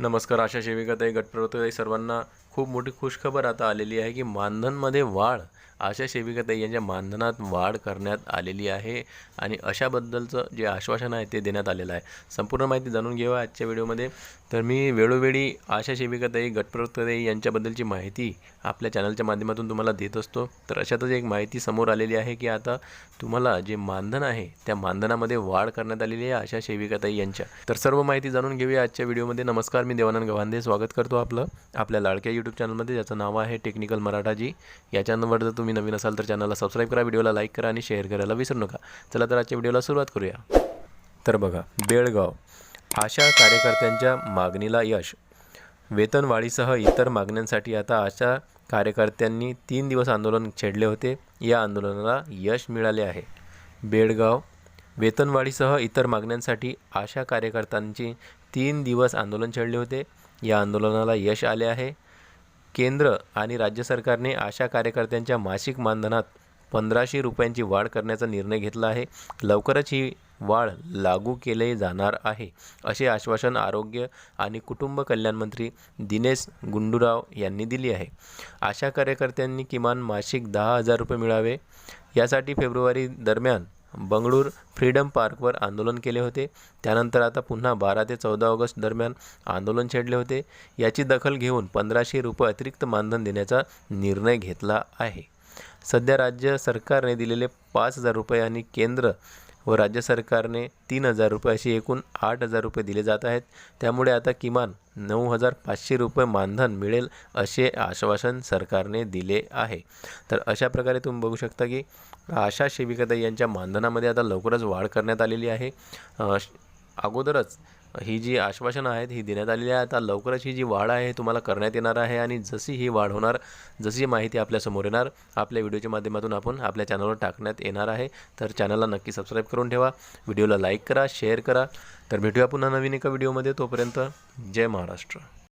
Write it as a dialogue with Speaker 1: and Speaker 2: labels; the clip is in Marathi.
Speaker 1: नमस्कार आशा सेविकाताई गटप्रवर्तक सर्वांना खूप मोठी खुशखबर आता आलेली आहे की मानधनमध्ये वाढ आशा सेविकाताई यांच्या मानधनात वाढ करण्यात आलेली आहे आणि अशाबद्दलचं जे आश्वासन आहे ते देण्यात आलेलं आहे. संपूर्ण माहिती जाणून घेऊया आजच्या व्हिडिओमध्ये. तर मी वेळोवेळी आशा सेविकाताई गटप्रवर्तकताई यांच्याबद्दलची माहिती आपल्या चॅनलच्या माध्यमातून तुम्हाला देत असतो. तर अशातच एक माहिती समोर आलेली आहे की आता तुम्हाला जे मानधन आहे त्या मानधनामध्ये वाढ करण्यात आलेली आहे आशा सेविकाताई यांच्या. तर सर्व माहिती जाणून घेऊया आजच्या व्हिडिओमध्ये. नमस्कार मी देवानंद गव्हांदे. स्वागत करतो आपलं आपल्या लाडक्या यूट्यूब चॅनलमध्ये ज्याचं नाव आहे टेक्निकल मराठाजी या चॅनलवर जर तुम्ही नवीन असाल तर चॅनलला सबस्क्राईब करा व्हिडिओला लाईक करा आणि शेअर करायला विसरू नका. चला तर आजच्या व्हिडिओला सुरुवात करूया. तर बघा बेळगाव. आशा कार्यकर्त्यांच्या मागणीला यश. वेतनवाढीसह इतर मागण्यांसाठी आता आशा कार्यकर्त्यांनी तीन दिवस आंदोलन छेडले होते. या आंदोलनाला यश मिळाले आहे. बेळगाव. वेतनवाढीसह इतर मागण्यांसाठी आशा कार्यकर्त्यांची तीन दिवस आंदोलन छेडले होते. या आंदोलनाला यश आले आहे. केंद्र आणि राज्य सरकारने आशा कार्यकर्त्यांच्या मासिक मानधनात पंधराशे रुपयांची वाढ करण्याचा निर्णय घेतला आहे. लवकरच ही वाढ लागू केले जाणार आहे असे आश्वासन आरोग्य आणि कुटुंब कल्याण मंत्री दिनेश गुंडूराव यांनी दिली आहे. आशा कार्यकर्त्यांनी किमान मासिक दहा हजार रुपये मिळावे. यासाठी फेब्रुवारी दरम्यान बंगळूर फ्रीडम पार्कवर आंदोलन केले होते. त्यानंतर आता पुन्हा बारा ते चौदा ऑगस्ट दरम्यान आंदोलन छेडले होते. याची दखल घेऊन पंधराशे रुपये अतिरिक्त मानधन देण्याचा निर्णय घेतला आहे. सध्या राज्य सरकारने दिलेले पाच हजार रुपये आणि केंद्र व राज्य सरकारने तीन हजार रुपये अशी एकूण आठ हजार रुपये दिले जात आहेत. त्यामुळे आता किमान नऊ हजार पाचशे रुपये मानधन मिळेल असे आश्वासन सरकारने दिले आहे. तर अशा प्रकारे तुम्ही बघू शकता की आशा सेविकाताई यांच्या मानधनामध्ये आता लवकरच वाढ करण्यात आलेली आहे. अगोदरच ही जी आश्वासनं आहेत ही देण्यात आलेली आहे आता लवकरच ही जी वाढ आहे तुम्हाला करण्यात येणार आहे आणि जशी ही वाढ होणार जशी माहिती आपल्यासमोर येणार आपल्या व्हिडिओच्या माध्यमातून आपण आपल्या चॅनलवर टाकण्यात येणार आहे. तर चॅनलला नक्की सबस्क्राईब करून ठेवा व्हिडिओला लाईक करा शेअर करा. तर भेटूया पुन्हा नवीन एका व्हिडिओमध्ये तोपर्यंत जय महाराष्ट्र.